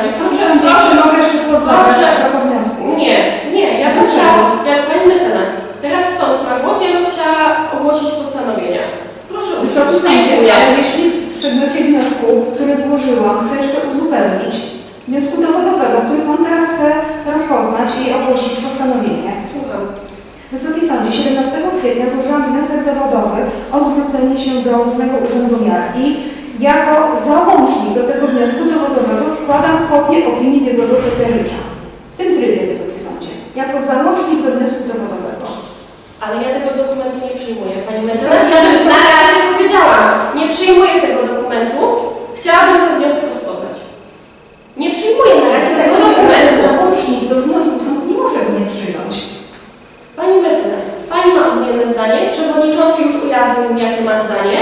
Wysoki Proszę, mogę jeszcze głos zabrać Proszę. a propos wniosku? Nie, nie, ja bym Dlaczego? chciała, jak Pani mecenas, teraz sąd ma głos, ja bym chciała ogłosić postanowienia. Proszę Wysoki sądzie, ale jeśli w przedmiocie wniosku, który złożyłam, chcę jeszcze uzupełnić, wniosku dowodowego, który sąd teraz chce rozpoznać i ogłosić postanowienie. Słucham. Wysoki Sądzie, 17 kwietnia złożyłam wniosek dowodowy o zwrócenie się do Głównego Urzędu Miar i jako załącznik do tego wniosku dowodowego składam kopię opinii biegłego Peterycza. W tym trybie, Wysoki Sądzie. Jako załącznik do wniosku dowodowego. Ale ja tego dokumentu nie przyjmuję. Pani mecenas, ja bym na razie powiedziałam, nie przyjmuję tego dokumentu, chciałabym ten wniosek rozpoznać. Nie przyjmuję na razie tego dokumentu. załącznik do wniosku sąd nie może go nie przyjąć. Pani mecenas, Pani ma odmienne zdanie, przewodniczący już ujawnił, jakie ma zdanie.